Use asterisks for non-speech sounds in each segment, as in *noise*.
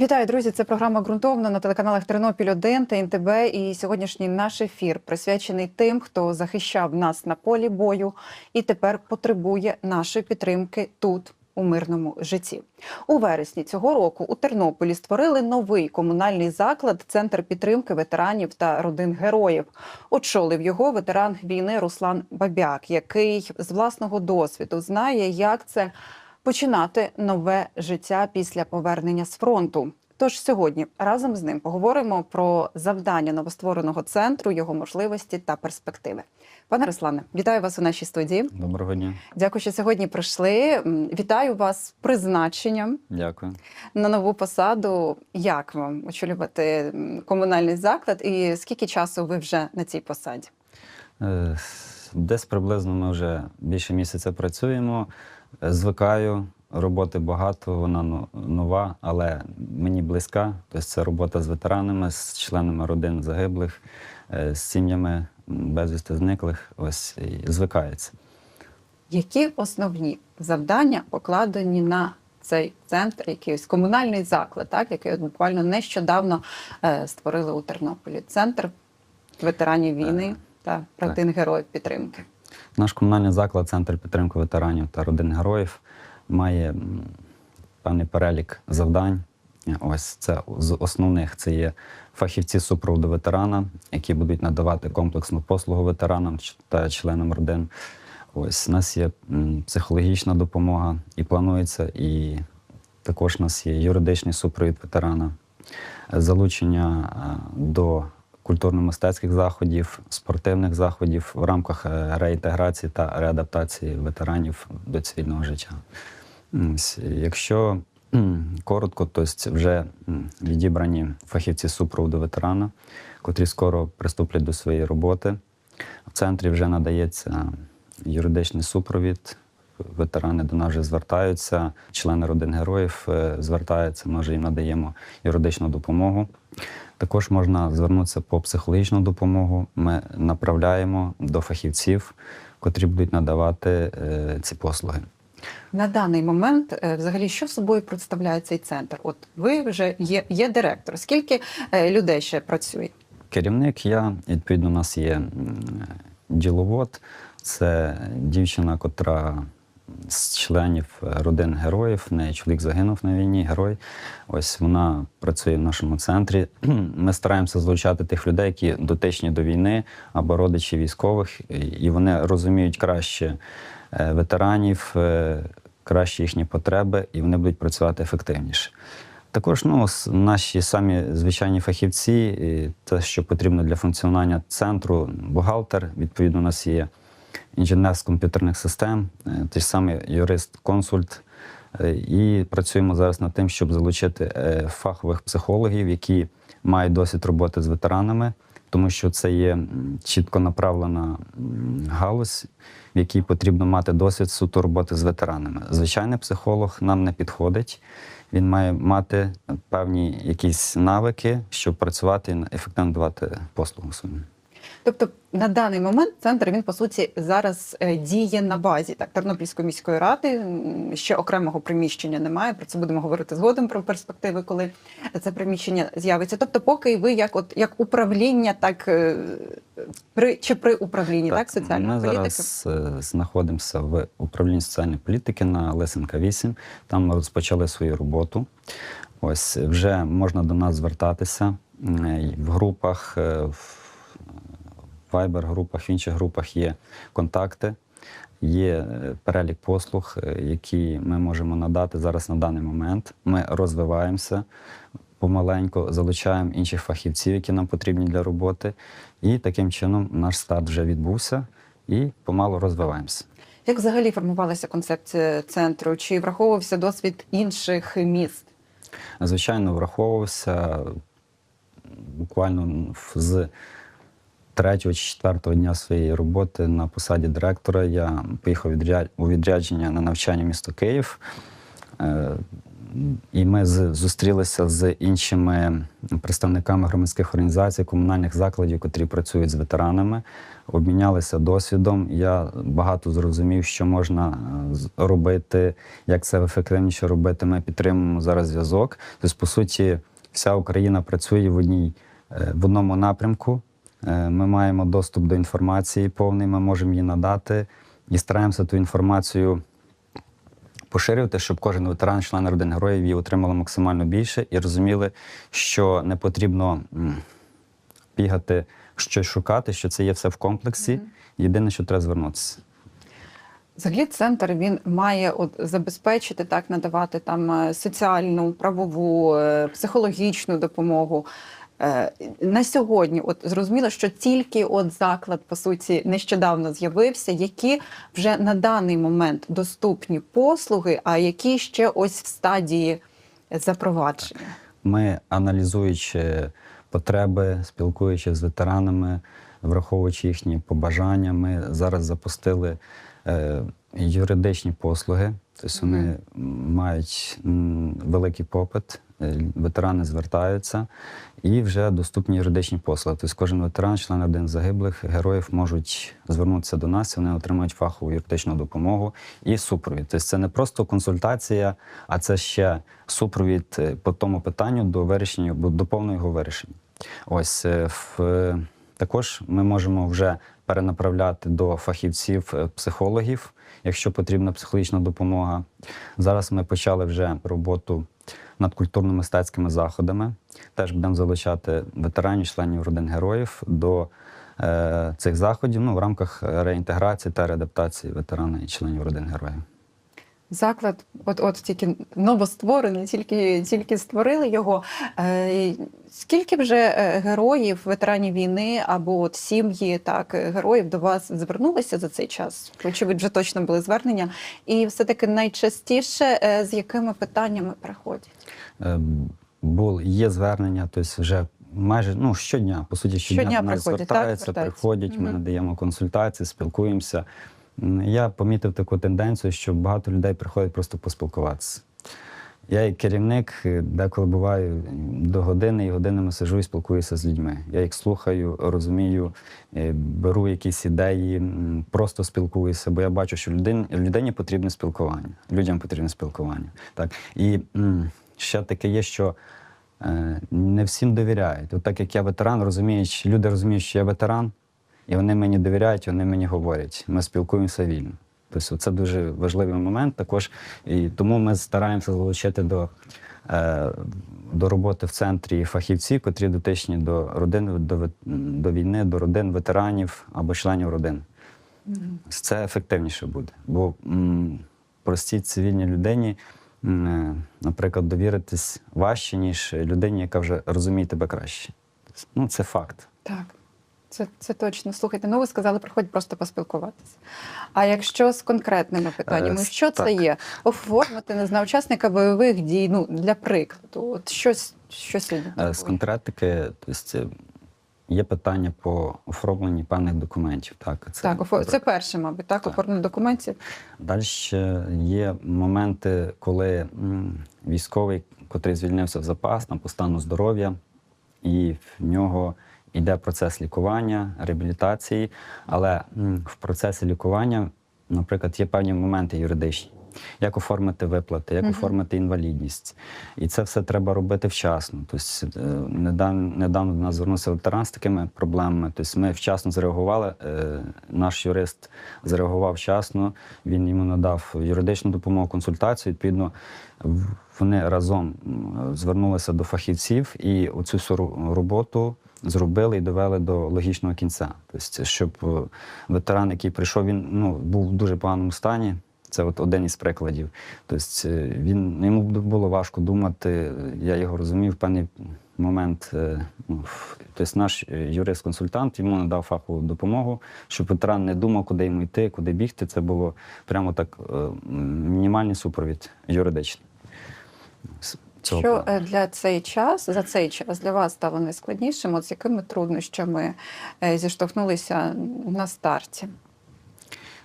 Вітаю, друзі! Це програма ґрунтовно на телеканалах Тернопіль 1 та НТБ. І сьогоднішній наш ефір присвячений тим, хто захищав нас на полі бою і тепер потребує нашої підтримки тут. У мирному житті у вересні цього року у Тернополі створили новий комунальний заклад Центр підтримки ветеранів та родин героїв. Очолив його ветеран війни Руслан Бабяк, який з власного досвіду знає, як це починати нове життя після повернення з фронту. Тож сьогодні разом з ним поговоримо про завдання новоствореного центру, його можливості та перспективи. Пане Руслане, вітаю вас у нашій студії. Доброго дня, Дякую, що сьогодні прийшли. Вітаю вас з призначенням дякую. на нову посаду. Як вам очолювати комунальний заклад? І скільки часу ви вже на цій посаді? Е, Десь приблизно ми вже більше місяця працюємо. Е, Звикаю, роботи багато, вона ну- нова, але мені близька. Тобто це робота з ветеранами, з членами родин загиблих, е, з сім'ями безвісти зниклих. Ось і звикається. Які основні завдання покладені на цей центр, який ось комунальний заклад, так який от буквально нещодавно е, створили у Тернополі? Центр ветеранів війни та родин героїв підтримки. Наш комунальний заклад, центр підтримки ветеранів та родин героїв, має певний перелік завдань. Ось це з основних це є фахівці супроводу ветерана, які будуть надавати комплексну послугу ветеранам та членам родин. Ось у нас є психологічна допомога і планується, і також у нас є юридичний супровід ветерана, залучення до культурно-мистецьких заходів, спортивних заходів в рамках е, реінтеграції та реадаптації ветеранів до цивільного життя. Якщо коротко, то вже відібрані фахівці супроводу ветерана, котрі скоро приступлять до своєї роботи. В центрі вже надається юридичний супровід. Ветерани до нас вже звертаються, члени родин героїв е, звертаються, ми вже їм надаємо юридичну допомогу. Також можна звернутися по психологічну допомогу. Ми направляємо до фахівців, котрі будуть надавати е, ці послуги. На даний момент, е, взагалі, що собою представляє цей центр? От ви вже є, є директор. Скільки е, людей ще працює? Керівник я, відповідно, у нас є діловод. Це дівчина, котра з членів родин героїв. В неї чоловік загинув на війні, герой. Ось вона працює в нашому центрі. *clears throat* Ми стараємося залучати тих людей, які дотичні до війни або родичі військових, і вони розуміють краще е, ветеранів, е, краще їхні потреби, і вони будуть працювати ефективніше. Також ну, наші самі звичайні фахівці, те, що потрібно для функціонування центру, бухгалтер, відповідно, у нас є інженер з комп'ютерних систем, е, той самий юрист-консульт. Е, І працюємо зараз над тим, щоб залучити е, фахових психологів, які мають досвід роботи з ветеранами, тому що це є чітко направлена галузь, в якій потрібно мати досвід суто роботи з ветеранами. Звичайний психолог нам не підходить. Він має мати певні якісь навики, щоб працювати і ефективно давати послугу своїм. Тобто на даний момент центр він по суті зараз е, діє на базі так Тернопільської міської ради. Ще окремого приміщення немає. Про це будемо говорити згодом про перспективи, коли це приміщення з'явиться. Тобто, поки ви як от як управління, так е, при чи при управлінні, так, соціальної ми політики. зараз е, знаходимося в управлінні соціальної політики на Лисенка 8. Там ми розпочали свою роботу. Ось вже можна до нас звертатися в групах, в Viber-групах, в інших групах є контакти. Є е, перелік послуг, е, які ми можемо надати зараз на даний момент. Ми розвиваємося помаленьку, залучаємо інших фахівців, які нам потрібні для роботи. І таким чином наш старт вже відбувся і помалу розвиваємося. Як взагалі формувалася концепція центру? Чи враховувався досвід інших міст? Звичайно, враховувався буквально з третього чи четвертого дня своєї роботи на посаді директора. Я поїхав у відрядження на навчання місто Київ. Е, І ми зустрілися з іншими представниками громадських організацій, комунальних закладів, котрі працюють з ветеранами, обмінялися досвідом. Я багато зрозумів, що можна е, робити, як це ефективніше робити. Ми підтримуємо зараз зв'язок. Тобто, по суті, вся Україна працює в одній е, в одному напрямку. Е, Ми маємо доступ до інформації повний, ми можемо її надати і стараємося ту інформацію поширювати, щоб кожен ветеран, член родин героїв її отримали максимально більше і розуміли, що не потрібно бігати, щось шукати, що це є все в комплексі. Єдине, що треба звернутися. Взагалі, центр він має от забезпечити так, надавати там е, соціальну, правову, е, психологічну допомогу. Е, На сьогодні, от зрозуміло, що тільки от заклад по суті нещодавно з'явився, які вже на даний момент доступні послуги, а які ще ось в стадії запровадження. Ми, аналізуючи потреби, спілкуючись з ветеранами, враховуючи їхні побажання, ми зараз запустили е, юридичні послуги. Тобто вони мають м, великий попит, ветерани звертаються, і вже доступні юридичні послуги. Тобто кожен ветеран, член один з загиблих героїв, можуть звернутися до нас, вони отримають фахову юридичну допомогу і супровід. Тобто це не просто консультація, а це ще супровід е, по тому питанню до вирішення, до повного його вирішення. Ось е, в, е, також ми можемо вже перенаправляти до фахівців е, психологів, якщо потрібна психологічна допомога. Зараз ми почали вже роботу над культурно-мистецькими заходами. Теж будемо залучати ветеранів, членів родин героїв до е, цих заходів ну, в рамках реінтеграції та реадаптації ветерана і членів родин героїв. Заклад, от от тільки новостворений, тільки тільки створили його. Е, скільки вже е, героїв, ветеранів війни або от сім'ї, так героїв до вас звернулися за цей час? Очевидь, вже точно були звернення, і все таки найчастіше е, з якими питаннями приходять? Е, Бул, є звернення, тобто вже майже ну, щодня, по суті, щодня, Щодня нас приходять, так, звертаються, звертаються. приходять, ми надаємо консультації, спілкуємося. Я помітив таку тенденцію, що багато людей приходять просто поспілкуватися. Я як керівник е, деколи буваю до години і годинами сижу і спілкуюся з людьми. Я їх слухаю, розумію, е, беру якісь ідеї, просто спілкуюся, бо я бачу, що людин, людині потрібне спілкування, людям потрібне спілкування. Так. І ще таке є, що е, не всім довіряють. От так як я ветеран, розуміють, люди розуміють, що я ветеран, і вони мені довіряють, вони мені говорять. Ми спілкуємося вільно. Тобто це дуже важливий момент також. І тому ми стараємося залучити до, е, до роботи в центрі фахівців, котрі дотичні до родин, до, до війни, до родин ветеранів або членів родин. Це ефективніше буде. Бо м, простій цивільній людині, м, е, наприклад, довіритись важче, ніж людині, яка вже розуміє тебе краще. Ну, це факт. Так. Це, це точно. Слухайте, ну ви сказали, приходять просто поспілкуватися. А якщо з конкретними питаннями, Е, що це так. є? Оформити не знаю, учасника бойових дій, ну для прикладу, от щось, щось Е, З конкретики, тобто, є питання по оформленні певних документів. Так, це, Так, офо- це перше, мабуть, так, Так. оформлення документів. Далі є моменти, коли військовий, котрий звільнився в запас на по стану здоров'я, і в нього йде процес лікування, реабілітації. Але в процесі лікування, наприклад, є певні моменти юридичні. Як оформити виплати, як Мгм. оформити інвалідність. І це все треба робити вчасно. Тобто, е, недавно, недавно до нас звернувся ветеран з такими проблемами. Тобто ми вчасно зреагували. е, Наш юрист зреагував вчасно, він йому надав юридичну допомогу, консультацію. Відповідно, вони разом звернулися до фахівців і оцю роботу зробили і довели до логічного кінця. Тобто, щоб е, ветеран, який прийшов, він ну, був в дуже поганому стані. Це от один із прикладів. Тобто е, він йому було важко думати. Я його розумів в певний момент. е, ну, Тобто наш е, юрист-консультант йому надав фахову допомогу, щоб ветеран не думав, куди йому йти, куди бігти. Це було прямо так е, мінімальний супровід юридичний. Цього Що плану. е, для цей час, за цей час для вас стало найскладнішим? От з якими труднощами е, зіштовхнулися на старті?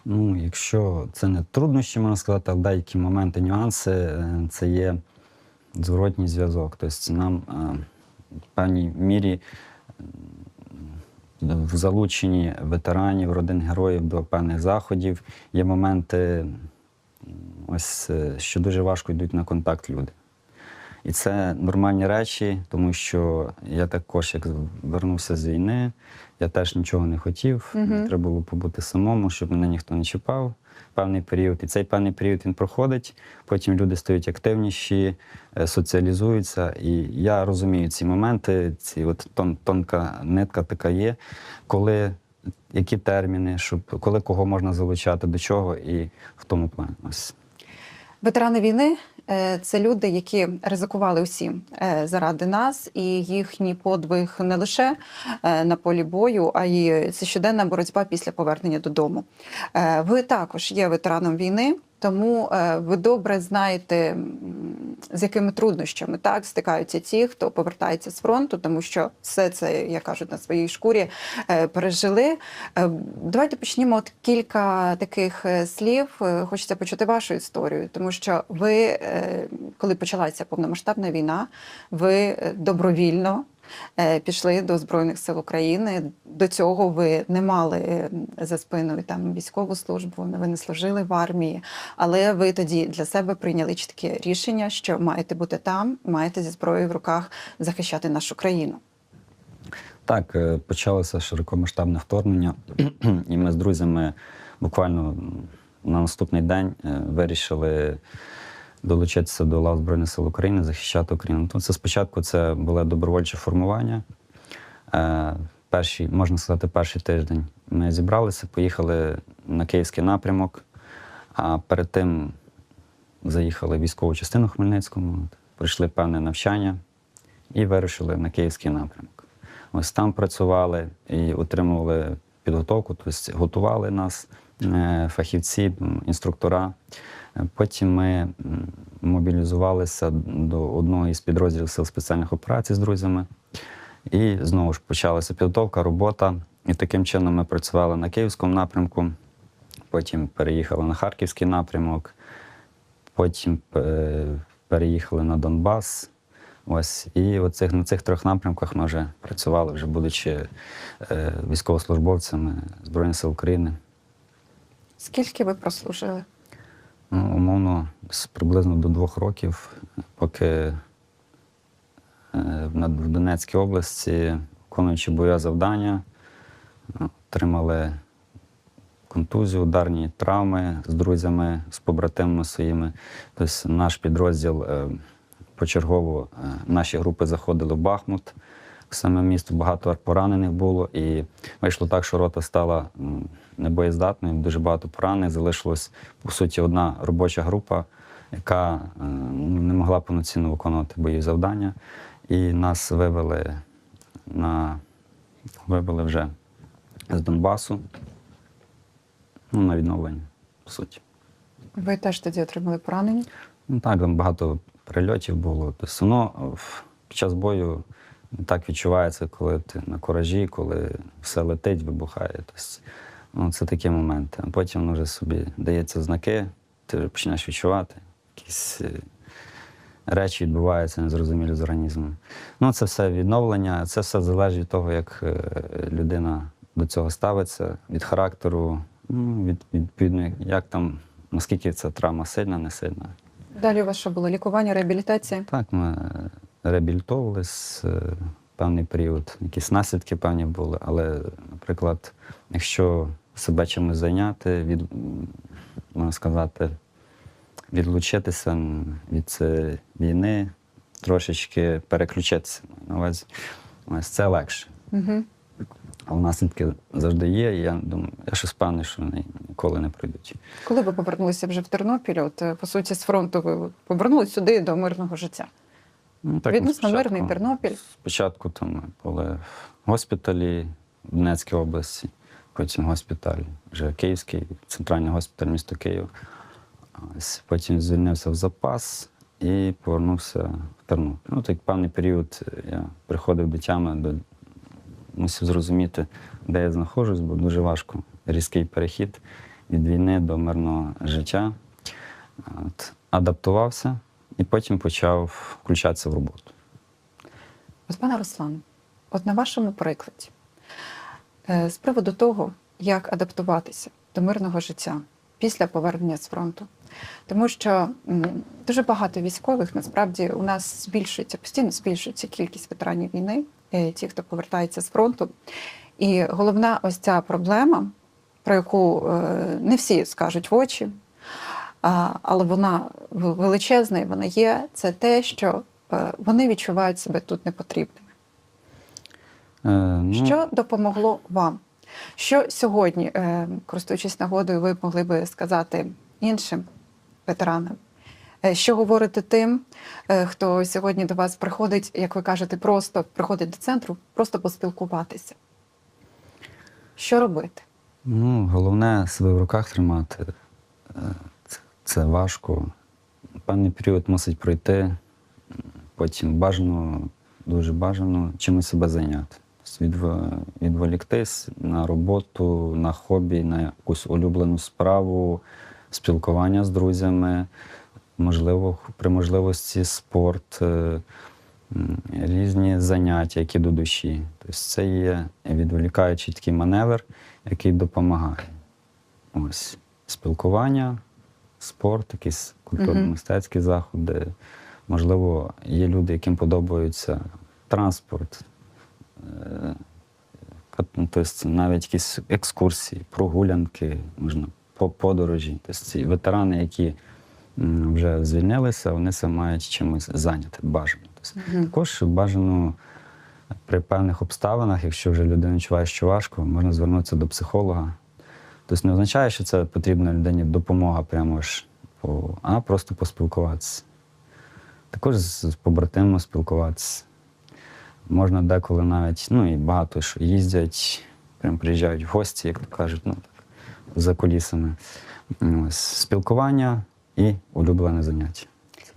Ну, якщо це не труднощі, можна сказати, але деякі моменти, нюанси, е, це є зворотній зв'язок. Тобто нам в певній мірі в залученні ветеранів, родин героїв до певних заходів є моменти, ось, що дуже важко йдуть на контакт люди. І це нормальні речі, тому що я також, як вернувся з війни, я теж нічого не хотів. Мгм. Треба було побути самому, щоб мене ніхто не чіпав. Певний період. І цей певний період він проходить. Потім люди стають активніші, е, соціалізуються. І я розумію ці моменти, ці от тон, тонка нитка така є, коли які терміни, щоб коли кого можна залучати, до чого і в тому плані. Ось. Ветерани війни е, це люди, які ризикували усім е, заради нас, і їхній подвиг не лише е, на полі бою, а й це щоденна боротьба після повернення додому. Ви також є ветераном війни. Тому е, ви добре знаєте, з якими труднощами так стикаються ті, хто повертається з фронту, тому що все це, як кажуть, на своїй шкурі е, пережили. Е, Давайте почнімо от кілька таких слів. Хочеться почути вашу історію, тому що ви, коли почалася повномасштабна війна, ви добровільно. Е, Пішли до Збройних сил України. До цього ви не мали е, за спиною там військову службу, ви не служили в армії, але ви тоді для себе прийняли чітке рішення, що маєте бути там, маєте зі зброєю в руках захищати нашу країну. Так, е, почалося широкомасштабне вторгнення, *clears throat* і ми з друзями буквально на наступний день вирішили долучитися до лав Збройних сил України, захищати Україну. Тому це спочатку це було добровольче формування. Е, Перший, можна сказати, перший тиждень ми зібралися, поїхали на київський напрямок, а перед тим заїхали в військову частину Хмельницькому, пройшли певне навчання і вирушили на київський напрямок. Ось там працювали і отримували підготовку, тобто готували нас фахівці, інструктора. Е, Потім ми мобілізувалися до одного із підрозділів сил спеціальних операцій з друзями. І знову ж почалася підготовка, робота. І таким чином ми працювали на київському напрямку, потім переїхали на харківський напрямок, потім е, переїхали на Донбас. Ось і оцих, на цих трьох напрямках ми вже працювали, вже будучи е, військовослужбовцями Збройних сил України. Скільки ви прослужили? Ну, умовно, з приблизно до двох років, поки е, в Донецькій області, виконуючи бойове завдання, ну, отримали контузію, ударні травми з друзями, з побратимами своїми. Тобто наш підрозділ е, почергово е, наші групи заходили в Бахмут. Саме місто багато поранених було, і вийшло так, що рота стала небоєздатною, дуже багато поранених. Залишилась, по суті, одна робоча група, яка е, ну, не могла повноцінно виконувати бойові завдання. І нас вивели на вивели вже з Донбасу ну, на відновлення, по суті. Ви теж тоді отримали поранення? Ну так, там багато прильотів було. Тобто воно під час бою так відчувається, коли ти на коражі, коли все летить, вибухає. Тобто, ну, це такі моменти. А потім воно вже собі дається знаки, ти вже починаєш відчувати, якісь е, речі відбуваються незрозумілі з організмом. Ну, це все відновлення, це все залежить від того, як е, людина до цього ставиться, від характеру, ну, від, відповідно, як там, наскільки ця травма сильна, не сильна. Далі у вас що було? Лікування, реабілітація? Так, ми реабілітовувались е, певний період, якісь наслідки певні були, але, наприклад, якщо себе чимось зайняти, від, можна сказати, відлучитися від цієї війни, трошечки переключитися на увазі, ось це легше. Угу. Але наслідки завжди є, і я думаю, я щось впевнений, що вони ніколи не пройдуть. Коли ви повернулися вже в Тернопіль, от е, по суті, з фронту ви повернулися сюди до мирного життя. Ну, так, Відносно мирний Тернопіль. Спочатку там ми були в госпіталі в Донецькій області, потім госпіталь, вже Київський, центральний госпіталь міста Київ. Потім звільнився в запас і повернувся в Тернопіль. Ну, так певний період я приходив до тями, до, мусив зрозуміти, де я знаходжусь, бо дуже важко різкий перехід від війни до мирного життя. От, адаптувався, і потім почав включатися в роботу. От, пане Руслан, от на вашому прикладі, е, з приводу того, як адаптуватися до мирного життя після повернення з фронту. Тому що дуже багато військових насправді у нас збільшується, постійно збільшується кількість ветеранів війни, е, ті, хто повертається з фронту. І головна ось ця проблема, про яку е, не всі скажуть в очі, але вона величезна і вона є, це те, що е, вони відчувають себе тут непотрібними. Е, ну, Що допомогло вам? Що сьогодні, е, користуючись нагодою, ви могли би сказати іншим ветеранам? Е, Що говорити тим, хто сьогодні до вас приходить, як ви кажете, просто приходить до центру, просто поспілкуватися? Що робити? Ну, головне себе в руках тримати. Це, важко. Певний період мусить пройти. Потім бажано, дуже бажано чимось себе зайняти. Тобто відв- відволіктись на роботу, на хобі, на якусь улюблену справу, спілкування з друзями, можливо, при можливості спорт, е, різні заняття, які до душі. Тобто це є відволікаючий такий маневр, який допомагає. Ось спілкування, спорт, якісь культурно-мистецькі заходи. Можливо, є люди, яким подобається транспорт, тобто навіть якісь екскурсії, прогулянки, можна по подорожі. Тобто ці ветерани, які вже звільнилися, вони себе мають чимось зайняти, бажано. Тобто, Також бажано при певних обставинах, якщо вже людина відчуває, що важко, можна звернутися до психолога. Тобто не означає, що це потрібна людині допомога прямо ж, а просто поспілкуватися. Також з з побратимами спілкуватися. Можна деколи навіть, ну і багато що їздять, прям приїжджають в гості, як то кажуть, ну так, за кулісами. Ось, спілкування і улюблене заняття.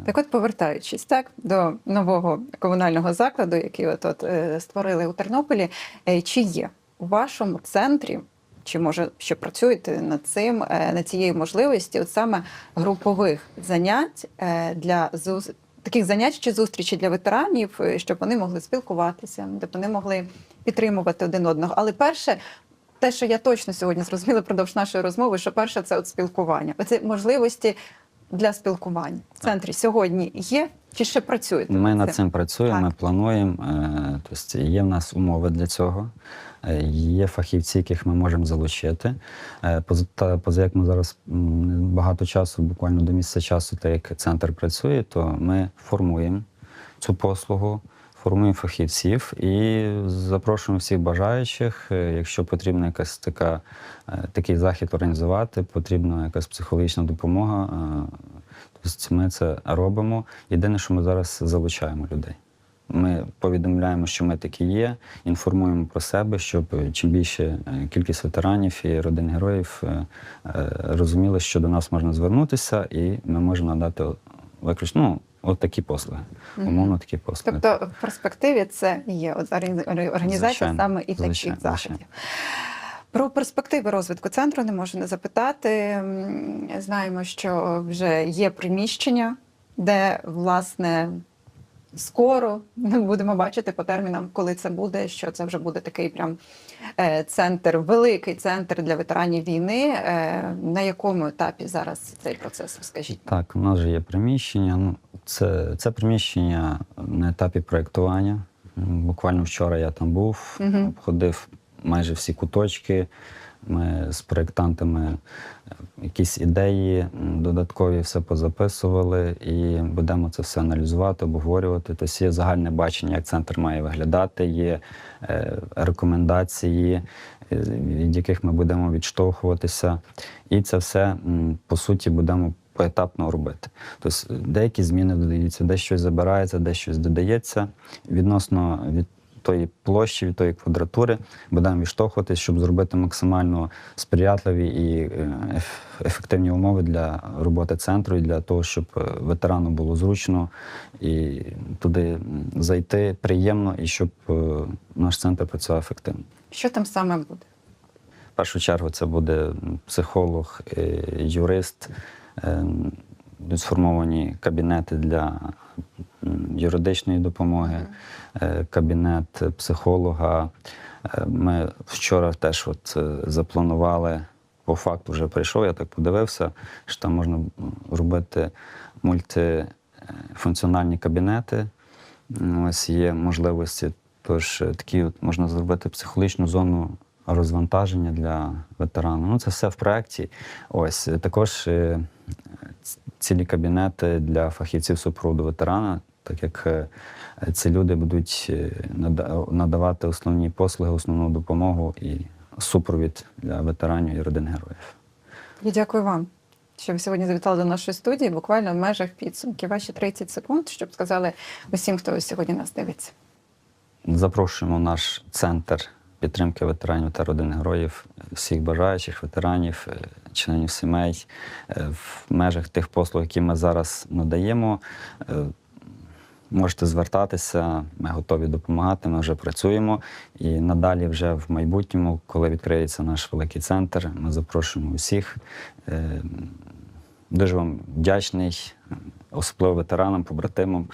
Так от, повертаючись так, до нового комунального закладу, який от, от е, створили у Тернополі, е, чи є у вашому центрі, чи може ще працюєте над цим, е, над цією можливістю, от саме групових занять е, для зус... таких занять чи зустрічі для ветеранів, е, щоб вони могли спілкуватися, щоб вони могли підтримувати один одного. Але перше. Те, що я точно сьогодні зрозуміла продовж нашої розмови, що перше це от спілкування. Оце можливості для спілкування в центрі сьогодні є чи ще працюєте? Ми над цим працюємо, ми плануємо. Тобто є в нас умови для цього. Е, Є фахівці, яких ми можемо залучити. Е, Поза, поза як ми зараз багато часу, буквально до місяця часу, так як центр працює, то ми формуємо цю послугу, формуємо фахівців і запрошуємо всіх бажаючих. Е, Якщо потрібна якась така, такий захід організувати, потрібна якась психологічна допомога. Тобто ми це робимо. Єдине, що ми зараз залучаємо людей. Ми повідомляємо, що ми такі є, інформуємо про себе, щоб е, чим більше е, кількість ветеранів і родин героїв е, розуміли, що до нас можна звернутися, і ми можемо надати виключно ну, от такі послуги. Умовно такі послуги. Тобто в перспективі це є от організація Звичайно, саме і таких звичайно, заходів. звичайно. Про перспективи розвитку центру не можу не запитати. Знаємо, що вже є приміщення, де власне скоро ми будемо бачити по термінам, коли це буде. Що це вже буде такий прям е, центр, великий центр для ветеранів війни. Е, На якому етапі зараз цей процес? Скажіть? Так, у нас же є приміщення. Ну, це, це приміщення на етапі проєктування. Буквально вчора я там був, обходив майже всі куточки. Ми з проєктантами е, якісь ідеї додаткові все позаписували і будемо це все аналізувати, обговорювати. Тобто є загальне бачення, як центр має виглядати, є е, рекомендації, е, від яких ми будемо відштовхуватися. І це все по суті будемо поетапно робити. Тобто деякі зміни додаються, де щось забирається, де щось додається. Відносно від тої площі, від тої квадратури будемо відштовхуватись, щоб зробити максимально сприятливі і е, ефективні умови для роботи центру і для того, щоб е, ветерану було зручно і туди зайти приємно, і щоб е, наш центр працював ефективно. Що там саме буде? В першу чергу це буде психолог, юрист, сформовані кабінети для юридичної допомоги, е, кабінет психолога. Е, Ми вчора теж от е, запланували, по факту вже прийшов, я так подивився, що там можна робити мультифункціональні кабінети. Ось є можливості. Тож такі от можна зробити психологічну зону розвантаження для ветерана. Ну, це все в проєкті. Ось також цілі кабінети для фахівців супроводу ветерана, так як е, ці люди будуть е, надавати основні послуги, основну допомогу і супровід для ветеранів і родин героїв. Я дякую вам, що ви сьогодні завітали до нашої студії. Буквально в межах підсумків. Ваші 30 секунд, щоб сказали усім, хто сьогодні нас дивиться. Запрошуємо наш центр підтримки ветеранів та родин героїв, всіх бажаючих ветеранів, е, членів сімей е, в межах тих послуг, які ми зараз надаємо. Е, Можете звертатися, ми готові допомагати. Ми вже працюємо. І надалі, вже в майбутньому, коли відкриється наш великий центр, ми запрошуємо усіх. Е, Дуже вам вдячний, особливо ветеранам, побратимам.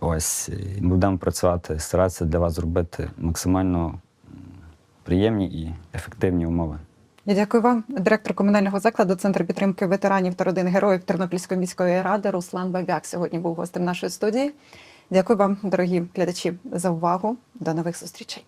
Ось будемо працювати, старатися для вас зробити максимально приємні і ефективні умови. Я дякую вам, директор комунального закладу Центру підтримки ветеранів та родин героїв Тернопільської міської ради Руслан Бабяк сьогодні був гостем нашої студії. Дякую вам, дорогі глядачі, за увагу. До нових зустрічей.